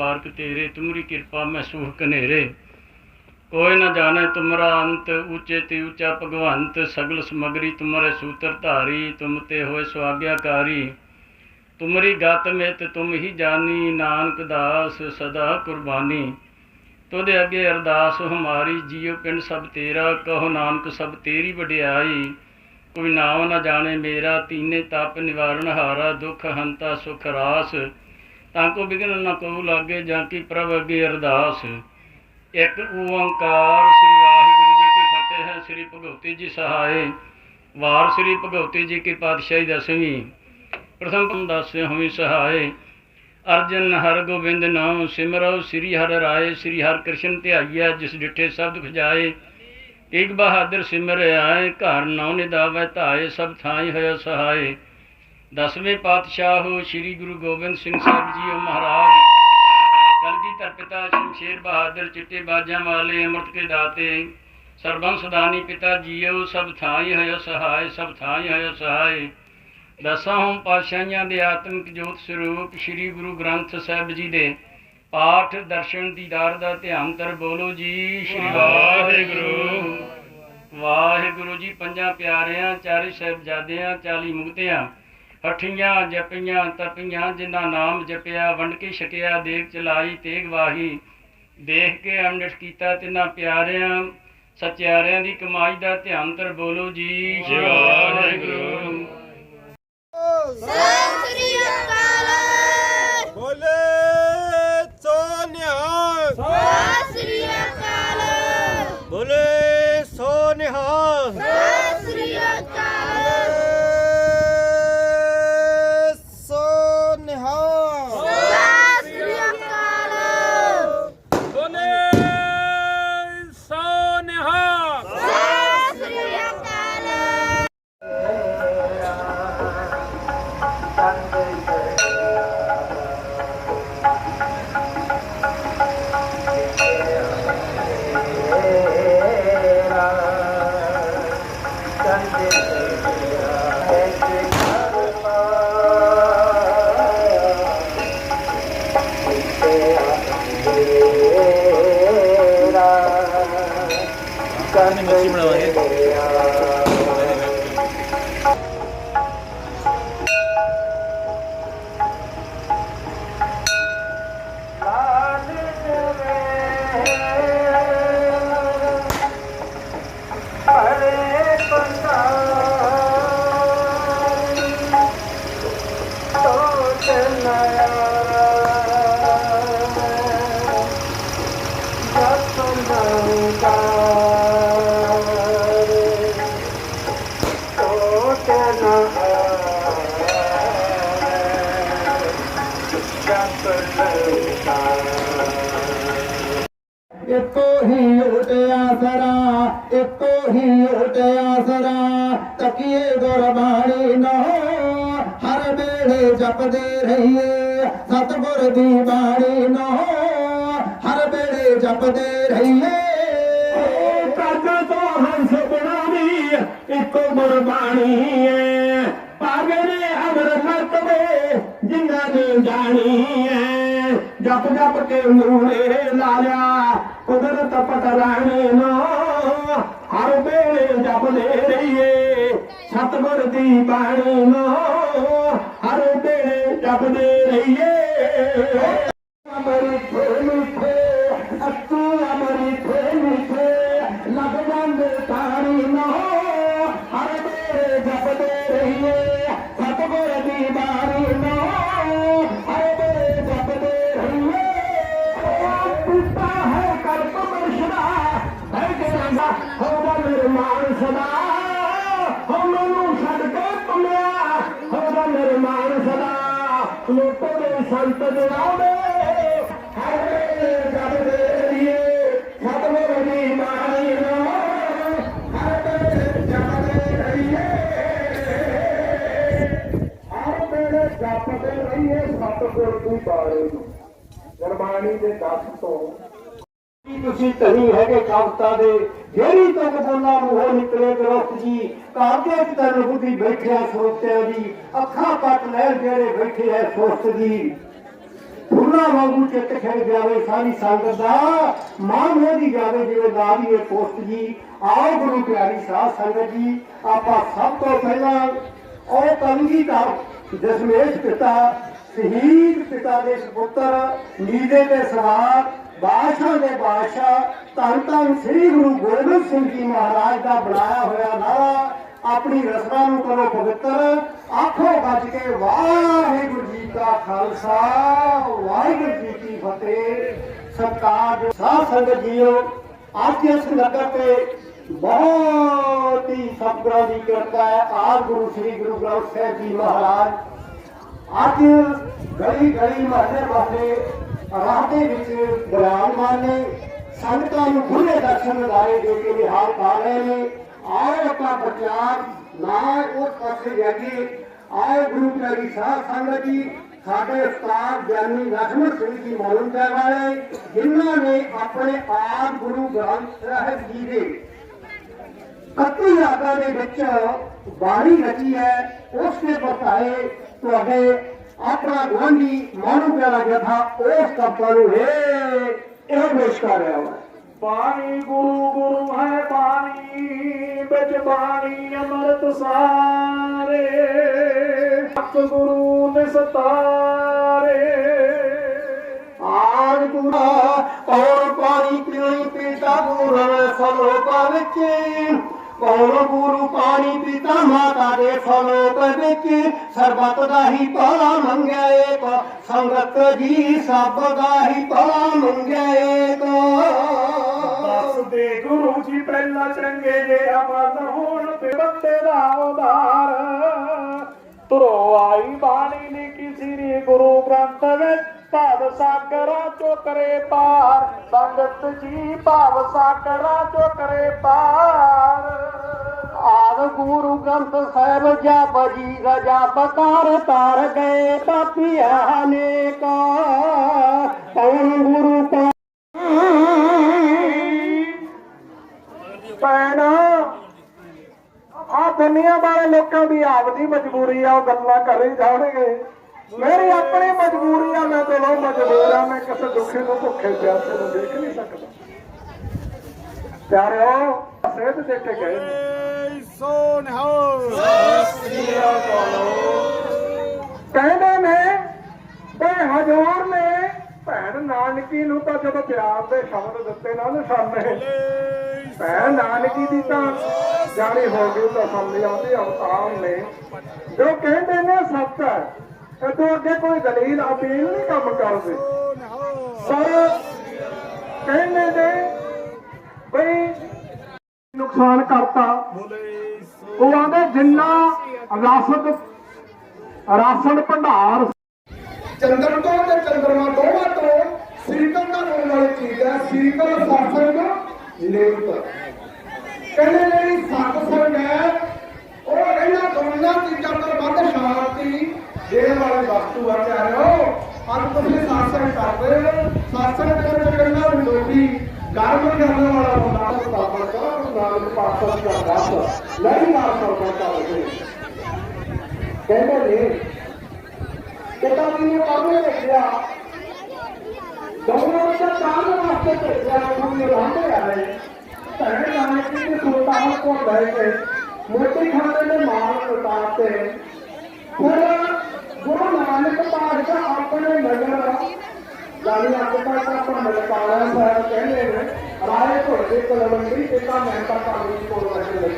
ਬਾਰਕ ਤੇਰੇ ਤੁਮਰੀ ਕਿਰਪਾ ਮੈਂ ਸੁਖ ਕਨੇਰੇ ਕੋਈ ਨਾ ਜਾਣੇ ਤੁਮਰਾ ਅੰਤ, ਉੱਚੇ ਤੇ ਉੱਚਾ ਭਗਵੰਤ, ਸਗਲ ਸਮਗਰੀ ਤੁਮਰੇ ਸੂਤਰ ਧਾਰੀ, ਤੁਮ ਤੇ ਹੋਏ ਸੁਆਗਿਆਕਾਰੀ। ਤੁਮਰੀ ਗਤ ਮਿਤ ਤੁਮ ਹੀ ਜਾਨੀ ਨਾਨਕ ਦਾਸ ਸਦਾ ਕੁਰਬਾਨੀ। ਤੋਦੇ ਅੱਗੇ ਅਰਦਾਸ ਹਮਾਰੀ, ਜੀਉ ਪਿੰਡ ਸਭ ਤੇਰਾ, ਕਹੋ ਨਾਨਕ ਸਭ ਤੇਰੀ ਵਡਿਆਈ। ਕੋਈ ਨਾਮ ਨਾ ਜਾਣੇ ਮੇਰਾ, ਤੀਨੇ ਤਪ ਨਿਵਾਰਨ ਹਾਰਾ, ਦੁਖ ਹੰਤਾ ਸੁਖ ਰਾਸ। ਤਾਂ ਕੋ ਬਿਗਨ ਨਾ ਕੋ ਲਾਗੇ ਜਾਂ ਕੀ ਪ੍ਰਭ ਅਗੇ ਅਰਦਾਸ। ਇੱਕ ਓੰਕਾਰ ਸ੍ਰੀ ਵਾਹਿਗੁਰੂ ਜੀ ਕੀ ਫਤਿਹ ਹੈ, ਸ੍ਰੀ ਭਗਵਤੀ ਜੀ ਸਹਾਏ। ਵਾਰ ਸ੍ਰੀ ਭਗਵਤੀ ਜੀ ਕੀ ਪਾਤਸ਼ਾਹੀ ਦਸਵੀਂ। ਪ੍ਰਥਮ ਪੰ ਦਸਵੇਂ ਹੋਈ ਸਹਾਏ। ਅਰਜਨ ਹਰ ਗੋਬਿੰਦ ਨਾਮ ਸਿਮਰੋ ਸ੍ਰੀ ਹਰਿ ਰਾਏ, ਸ੍ਰੀ ਹਰਿ ਕ੍ਰਿਸ਼ਨ ਧਿਆਈਐ, ਜਿਸ ਡਿਠੇ ਸ਼ਬਦ ਖਜਾਏ। ਏਕ ਬਹਾਦਰ ਸਿਮਰ ਆਏ ਘਰ ਨੌ ਨਿਦਾਵੈ ਧਾਏ, ਸਭ ਥਾਈ ਹੋਇ ਸਹਾਏ। ਦਸਵੇਂ ਪਾਤਸ਼ਾਹ ਸ੍ਰੀ ਗੁਰੂ ਗੋਬਿੰਦ ਸਿੰਘ ਸਾਹਿਬ ਜੀ ਮਹਾਰਾਜ ਕਲਗੀ ਧਰਪਿਤਾ ਸ਼ਮਸ਼ੇਰ ਬਹਾਦਰ ਚਿੱਟੇ ਬਾਜਾਂ ਵਾਲੇ ਅੰਮ੍ਰਿਤ ਕੇ ਦਾਤੇ ਸਰਬੰ ਸਦਾਨੀ ਪਿਤਾ ਜੀਓ, ਸਭ ਥਾਈ ਹੋਇ ਸਹਾਏ ਸਭ ਥਾਈ ਹੋਇ ਸਹਾਏ ਦਸਾਂ ਹੋਂ ਪਾਤਸ਼ਾਹੀਆਂ ਦੇ ਆਤਮਿਕ ਜੋਤ ਸਰੂਪ ਸ੍ਰੀ ਗੁਰੂ ਗ੍ਰੰਥ ਸਾਹਿਬ ਜੀ ਦੇ ਪਾਠ ਦਰਸ਼ਨ ਦੀਦਾਰ ਦਾ ਧਿਆਨ ਤਰ ਬੋਲੋ ਜੀ, ਸ੍ਰੀ ਵਾਹਿਗੁਰੂ। ਵਾਹਿਗੁਰੂ ਜੀ, ਪੰਜਾਂ ਪਿਆਰਿਆਂ, ਚਾਰੇ ਸਾਹਿਬਜ਼ਾਦਿਆਂ, ਚਾਲੀ ਮੁਕਤਿਆਂ ਹਠੀਆਂ ਜਪੀਆਂ ਤਪੀਆਂ ਜਿਨ੍ਹਾਂ ਨਾਮ ਜਪਿਆ ਵੰਡ ਕੇ ਛਕਿਆ ਦੇਖ ਚਲਾਈ ਤੇਗ ਵਾਹੀ ਦੇਖ ਕੇ ਅੰਡਿਤ ਕੀਤਾ ਤਿਨਾਂ ਪਿਆਰਿਆਂ ਸਚਿਆਰਿਆਂ ਦੀ ਕਮਾਈ ਦਾ ਧਿਆਨ ਤਰ ਬੋਲੋ ਜੀ। ਵਾਹਿਗੁਰੂ। ਸਤਿ Saan yung magsimula ulit? Just a mountain ਇੱਕੋ ਹੀ ਉਟਿਆ ਸਰਾ, ਇੱਕੋ ਹੀ ਓਟਿਆ ਸਰਾ। ਤਕੀਏ ਗੁਰਬਾਣੀ ਨਾ ਹਰ ਵੇਲੇ ਜਪਦੇ ਰਹੀਏ। ਸਤਿਗੁਰ ਦੀ ਬਾਣੀ ਨਾ ਹਰ ਵੇਲੇ ਜਪਦੇ ਰਹੀਏ। ਕੱਜ ਤੋਂ ਹੰਸ ਬਣਾਵੀ ਇੱਕੋ ਗੁਰਬਾਣੀ ਹੈ। ਪਾਗੇ ਨੇ ਅਮਰ ਮਰਤਬੇ ਜਿਨ੍ਹਾਂ ਨੇ ਜਾਣੀ ਹੈ। ਜਪ ਜਪ ਕੇ ਮੂਲੇ ਲਾ ਲਿਆ। ਕੁਦਰਤ ਪਟਰਾਣੇ ਨਾ, ਹਰ ਵੇਲੇ ਜਪਦੇ ਰਹੀਏ। ਸਤਿਗੁਰ ਦੀ ਬਾਣੀ ਨਾ, ਹਰ ਵੇਲੇ ਜਪਦੇ ਰਹੀਏ। ਅਮਰੀ ਥੇ ਜਪਦੇ ਰਹੀਏ। ਸਤਿਗੁਰ ਦੀ ਬਾਣੀ ਨੂੰ ਗੁਰਬਾਣੀ ਦੇ ਦਸ ਤੋਂ ਤੁਸੀਂ ਧਨੀ ਹੈਗੇ ਕਵਤਾ ਦੇ, ਜਿਹੜੀ ਤੱਕ ਬੋਲਾਂ ਨੂੰ ਹੋ ਨਿਕਲੇ ਗ੍ਰਸਤ ਜੀ ਕਾਗੇ ਚ ਤਨ ਬੁੱਧੀ ਬੈਠਿਆ ਸੋਚਿਆ ਦੀ, ਅੱਖਾਂ ਪੱਟ ਲੈ ਜਿਹੜੇ ਬੈਠੇ ਐ ਸੋਚ ਦੀ ਫੁੱਲਾਂ ਵਾਂਗੂ ਚਿੱਤ ਖਿੜ ਜਾਵੇ ਸਾਰੀ ਸੰਗਤ ਦਾ। ਮਾਨ ਹੋ ਦੀ ਜਾਵੇ ਜਿਵੇਂ ਲਾਦੀ ਪੋਸਟ ਜੀ। ਆਓ ਗੁਰੂ ਪਿਆਰੀ ਸਾਧ ਸੰਗਤ ਜੀ, ਆਪਾਂ ਸਭ ਤੋਂ ਪਹਿਲਾਂ ਉਹ ਕਲਗੀ ਦਾ ਦਸ਼ਮੇਸ਼ ਪਿਤਾ, ਸ਼ਹੀਦ ਪਿਤਾ ਦੇ ਸੁਪੁੱਤਰ ਨੀਲੇ ਦੇ ਸਵਾਰ ਬਾਦਸ਼ਾਹ ਦੇ ਬਾਦਸ਼ਾਹ, ਧੰਨ ਧੰਨ ਸ੍ਰੀ ਗੁਰੂ ਗੋਬਿੰਦ ਸਿੰਘ ਜੀ ਮਹਾਰਾਜ ਦਾ ਬਣਾਇਆ ਹੋਇਆ ਨਾਰਾ ਆਪਣੀ ਰਸਨਾ ਨੂੰ ਕਰੋ ਪਵਿੱਤਰ। ਆਖੋ ਗੱਜ ਕੇ ਵਾਹਿਗੁਰੂ ਜੀ ਕਾ ਖਾਲਸਾ। ਫਤਿਹ। ਸਰਕਾਰ ਸਾਧ ਸੰਗਤ ਜੀਓ, ਅੱਜ ਇਸ ਨਗਰ ਤੇ ਬਹੁਤ ਹੀ ਸਤਿਗੁਰਾਂ ਦੀ ਕਿਰਪਾ ਹੈ। ਆਪ ਗੁਰੂ ਸ੍ਰੀ ਗੁਰੂ ਗ੍ਰੰਥ ਸਾਹਿਬ ਜੀ ਮਹਾਰਾਜ, ਅੱਜ ਗਲੀ ਗਲੀ ਮਹੱਲੇ ਵਾਲੇ ਰਾਹ ਵਿੱਚ ਬਿਰਾਜਮਾਨ ਨੇ, ਸੰਗਤਾਂ ਨੂੰ ਖੁੱਲੇ ਦਰਸ਼ਨ ਲਾਏ ਦੇ ਕੇ ਵਿਹਾਰ ਪਾ ਰਹੇ ਨੇ। ਆਓ ਆਪਾਂ ਪ੍ਰਚਾਰ, ਨਾ ਉਸ ਪਾਸੇ ਜਾਈਏ। ਆਓ ਗੁਰੂ ਪਿਆਰੀ ਸਾਧ ਸੰਗਤ ਜੀ ਸਾਡੇ ਉਸਤਾਦ ਗਿਆਨੀ ਲਖਮਣ ਸਿੰਘ ਜੀ ਮੌਲੂਦਾ ਵਾਲੇ, ਜਿਨ੍ਹਾਂ ਨੇ ਆਪਣੇ ਆਪ ਗੁਰੂ ਗ੍ਰੰਥ ਸਾਹਿਬ ਜੀ ਦੇ ਕੱਤੀ ਰਾਗਾਂ ਦੇ ਵਿੱਚ ਬਾਣੀ ਰਚੀ ਹੈ, ਉਸ ਨੇ ਬਤਾਏ ਤੁਹਾਡੇ ਆਪਣਾ ਗੁਆਂਢੀ ਮਾਨੂ ਪਿਆਰਾ ਜਥਾ ਉਸ ਕਪੜਾ ਨੂੰ ਹੈ, ਇਹ ਪੇਸ਼ ਕਰ ਰਿਹਾ ਹੈ। ਪਾਣੀ ਗੁਰੂ ਗੁਰੂ ਹੈ ਪਾਣੀ ਵਿੱਚ ਬਾਣੀ ਅੰਮ੍ਰਿਤ ਸਾਰੇ। ਹੱਕ ਗੁਰੂ ਨਿਸਤਾਰੇ ਆਜ ਗੁਰਾ ਔਰ ਪਾਣੀ ਪੀਣੀ ਪੀਤਾ ਗੁਰੂ ਸਲੋਕਾ ਵਿੱਚ। ਕੌਣ ਗੁਰੂ ਪਾਣੀ ਪੀਤਾ ਮਾਤਾ ਦੇ ਸਲੋਕ ਵਿੱਚ? ਸਰਬਤ ਦਾ ਹੀ ਭਲਾ ਮੰਗਿਆ ਏਕ, ਸੰਗਤ ਜੀ ਸਭ ਦਾ ਹੀ ਭਲਾ ਮੰਗਿਆ ਏਕ। ਦੇ ਗੁਰੂ ਜੀ ਪਹਿਲਾਂ ਚੰਗੇ ਜੇ ਅਮਨ ਹੋਣ ਤੇ ਬੰਦੇ ਦਾ ਉਧਾਰ। ਤੁਰੋ ਆਈ ਬਾਣੀ ਲਿਖੀ ਸ੍ਰੀ ਗੁਰੂ ਗ੍ਰੰਥ ਵਿੱਚ। ਭਾਵ ਸਾਗਰਾਂ ਚੋ ਕਰੇ ਪਾਰ, ਸੰਗਤ ਜੀ ਭਾਵ ਸਾਗਰਾਂ ਚੋ ਕਰੇ ਪਾਰ। ਆਦ ਗੁਰੂ ਗ੍ਰੰਥ ਸਾਹਿਬ ਜਪ ਜੀ ਰਜਾ ਬਕਾਰ ਤਾਰ ਗਏ ਪਾਪੀਆਂ ਨੇ ਕਾ ਕੌਣ ਗੁਰੂ ਕਾ ਭੈਣ ਦੁਨੀਆ ਵਾਲੇ ਲੋਕਾਂ ਦੀ ਆਪਦੀ ਮਜਬੂਰੀ ਆ, ਉਹ ਗੱਲਾਂ ਕਰੀ ਜਾਣਗੇ। ਮੇਰੀ ਆਪਣੀ ਮਜਬੂਰੀ ਆ, ਮੈਂ ਚਲੋ ਮਜਬੂਰ ਆ, ਮੈਂ ਕਿਸੇ ਦੁੱਖੀ ਨੂੰ ਭੁੱਖੇ ਪਿਆਸੇ ਨੂੰ ਦੇਖ ਨਹੀਂ ਸਕਦਾ। ਪਿਆਰਿਓ ਸੇਧ ਦੇ ਕੇ ਗਏ ਨੇ। ਸੋ ਨਿਹਾਲ ਕਹਿੰਦੇ ਨੇ ਤੇ ਹਜ਼ੂਰ ਨੇ, ਭੈਣ ਨਾਨਕੀ ਨੂੰ ਤਾਂ ਜਦੋਂ ਪਿਆਰ ਦੇ ਸ਼ਬਦ ਦਿੱਤੇ ਨਾ, ਨਿਸ਼ਾਨੇ। ਭੈਣ ਨਾਨਕੀ ਦੀ ਤਾਂ ਜਾਣੀ ਹੋ ਗਈ ਤਾਂ ਸਮਝ ਆਉਂਦੀ, ਅਵਤਾਰ ਨੇ। ਜੋ ਕਹਿੰਦੇ ਨੇ ਸੱਚ ਹੈ ਇਹ ਤੋਂ ਅੱਗੇ ਕੋਈ ਦਲੀਲ, ਅਪੀਲ ਨਹੀਂ ਕੰਮ ਕਰਦੇ। ਪਰ ਕਹਿੰਦੇ ਨੇ ਬਈ ਨੁਕਸਾਨ ਕਰਤਾ। ਉਹ ਆਂਦੇ ਜਿੰਨਾ ਰਾਸ਼ਤ ਰਾਸ਼ਨ ਭੰਡਾਰ ਚੰਦਰ ਤੋਂ ਤੇ ਚੰਦਰਮਾ ਦੋਵਾਂ ਤੋਂ ਸਿਰਕਲ ਦਾ ਹੋਣ ਵਾਲੀ ਚੀਜ਼ ਹੈ ਸਿਰਕਲ ਸਾਸਨ ਦਾ ਨਿਰੁੱਤ ਕਹਿੰਦੇ ਜਿਹੜੀ ਸੱਤ ਸੰਗ ਹੈ। ਉਹ ਇਹਨਾਂ ਦੋਨਾਂ ਚੀਜ਼ਾਂ ਤੋਂ ਵੱਧ ਸ਼ਾਂਤੀ ਦੇਣ ਵਾਲੀ ਵਸਤੂ ਆ ਪਿਆਰਿਓ ਅੱਜ ਤੁਸੀਂ ਸਾਸਨ ਕਰਦੇ। ਹੋ ਸਾਸਨ ਕਰਨ ਕਰਨਾ ਵਿਰੋਧੀ ਗਰਮ ਕਰਨ ਵਾਲਾ ਬੰਦਾ ਸਤਾਪਰ ਕਰ ਨਾਨਕ ਪਾਤਸ਼ਾਹ ਦਾ ਨਹੀਂ ਮਾਰ ਸਕਦਾ ਚਾਹੇ ਕਹਿੰਦੇ ਨੇ ਪਿਤਾ ਜੀ ਨੇ ਪਾਵੇ ਰੱਖਿਆ ਦੋਨੋਂ ਦਾ ਕਾਮ ਵਾਸਤੇ ਭੇਜਿਆ ਉਹਨਾਂ ਨੇ ਰਾਂਦੇ ਆਏ ਧਰਮ ਨਾਨਕ ਜੀ ਦੇ ਸੁਲਤਾਨ ਕੋਲ ਬਹਿ ਕੇ ਮੋਟੀ ਖਾਣੇ ਦੇ ਮਾਲ ਉਤਾਰਤੇ ਫਿਰ ਗੁਰੂ ਨਾਨਕ ਪਾਤਸ਼ਾਹ ਆਪਣੇ ਨਗਰ ਜਾਨੀ ਅੱਜ ਤੱਕ ਆਪਾਂ ਸਾਹਿਬ ਕਹਿੰਦੇ ਨੇ ਰਾਏ ਘੋੜੇ ਕਲਵੰਡੀ ਪਿਤਾ ਮਹਿਤਾ ਕਾਲੀ ਕੋਲ ਰਹਿ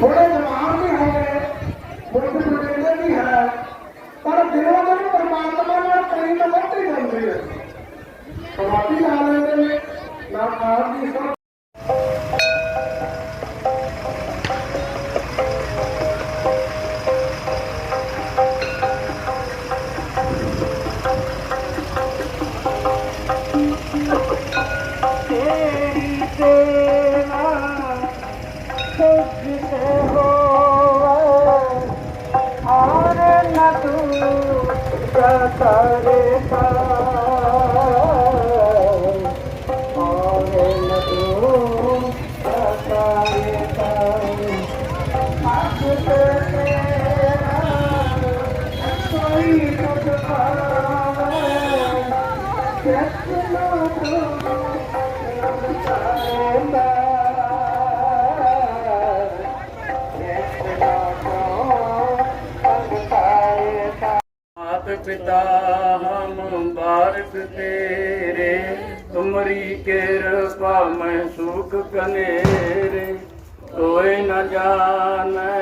ਥੋੜੇ ਜਵਾਨ ਵੀ ਹੋ ਗਏ ਮੁੱਢ ਸੁਣਦੇ ਪਰ ਦਿਲੋਂ ਦੇ ਪਰਮਾਤਮਾ ਨਾਲ ਕਈ ਤਾਂ ਵੱਧੀ ਜਾਂਦੀ ਹੈ ਸਮਾਧੀ ਲਾ ਲੈਂਦੇ ਨੇ ਨਾ ਆਪ ਦੀ ਸਭ पिता हम बारक तेरे तुमरी कृपा में सुख कनेरे कोई न जाने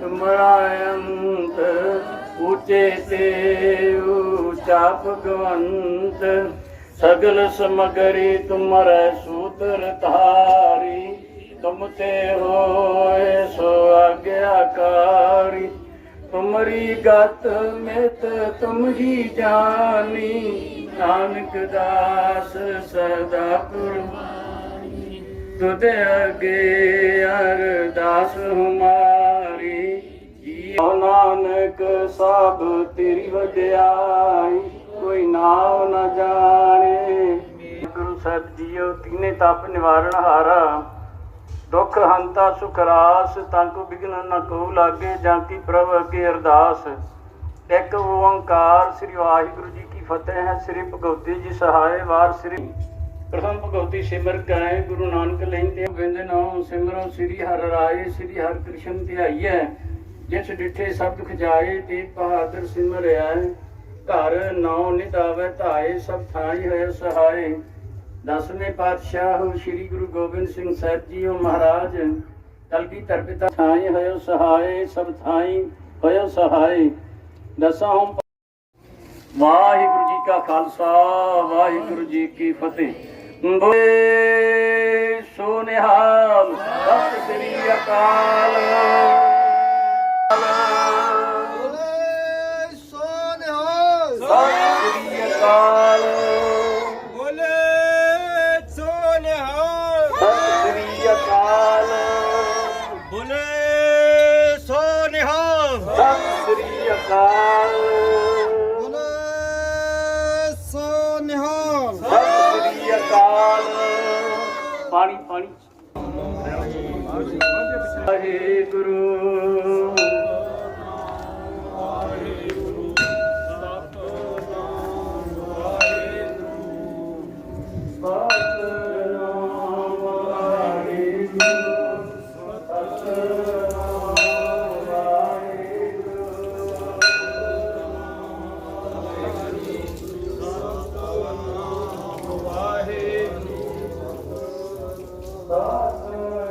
तुमरा अंत ऊंचे ते ऊंचा भगवंत सगल समगरी तुमरे सूत्र धारी तुम ते होए सो आज्ञाकारी ਤੁਮਰੀ ਗਤ ਮਿਤ ਤੁਮ ਹੀ ਜਾਣੀ ਨਾਨਕ ਦਾਸ ਸਦਾ ਕੁਰਬਾਨੀ। ਤੁਧ ਅਗੇ ਅਰਦਾਸ ਹਮਾਰੀ, ਜੀਉ ਨਾਨਕ ਸਭ ਤੇਰੀ ਵਡਿਆਈ, ਕੋਈ ਨਾਮ ਨਾ ਜਾਣੇ। ਗੁਰੂ ਸਾਹਿਬ ਜੀਓ, ਤੀਨੇ ਤਪ ਨਿਵਾਰਣ ਹਾਰਾ। ਦੁੱਖ, ਹੰਤਾ, ਸੁਖ, ਰਾਸ ਤਾਂ ਕੋ ਬਿਗਨ ਨ ਕੋ ਲਾਗੇ, ਜਾਂ ਕੀ ਪ੍ਰਭ ਅਗੇ ਅਰਦਾਸ। ਇੱਕ ਓੰਕਾਰ, ਸ੍ਰੀ ਵਾਹਿਗੁਰੂ ਜੀ ਕੀ ਫਤਿਹ ਹੈ। ਸ੍ਰੀ ਭਗਵਤੀ ਜੀ ਸਹਾਇ ਵਾਰ ਸ੍ਰੀ ਪ੍ਰਥਮ ਭਗਵਤੀ ਸਿਮਰ ਕਰੇ ਗੁਰੂ ਨਾਨਕ ਲੈਂਦੇ ਬਿੰਦ ਨਾਮ ਸਿਮਰੋ, ਸ੍ਰੀ ਹਰਿ ਰਾਏ, ਸ੍ਰੀ ਹਰਿ ਕ੍ਰਿਸ਼ਨ ਧਿਆਈਐ। ਜਿਸ ਡਿਠੇ ਸਭ ਦੁਖ ਜਾਏ ਤੇ ਬਹਾਦਰ ਸਿਮਰਿਆ ਘਰ ਨੌ ਨਿਦਾਵੇ ਧਾਏ, ਸਭ ਥਾਈ ਹੈ ਸਹਾਏ। ਦਸਵੇਂ ਪਾਤਸ਼ਾਹ ਸ੍ਰੀ ਗੁਰੂ ਗੋਬਿੰਦ ਸਿੰਘ ਸਾਹਿਬ ਜੀ ਉਹ ਮਹਾਰਾਜ ਕਲਗੀ ਪਿਤਾ ਥਾਈ ਹੋਇਓ ਸਹਾਏ ਸਭ ਥਾਈ ਹੋਇਓ ਸਹਾਏ ਦਸਾਂ ਵਾਹਿਗੁਰੂ ਜੀ ਕਾ ਖਾਲਸਾ, ਵਾਹਿਗੁਰੂ ਜੀ ਕੀ ਫਤਿਹ। ਬੋਲੇ ਸੋ ਸਤਿ ਸ੍ਰੀ ਅਕਾਲ। ਪਾਣੀ ਪਾਣੀ ਵਾਹਿਗੁਰੂ। Sasa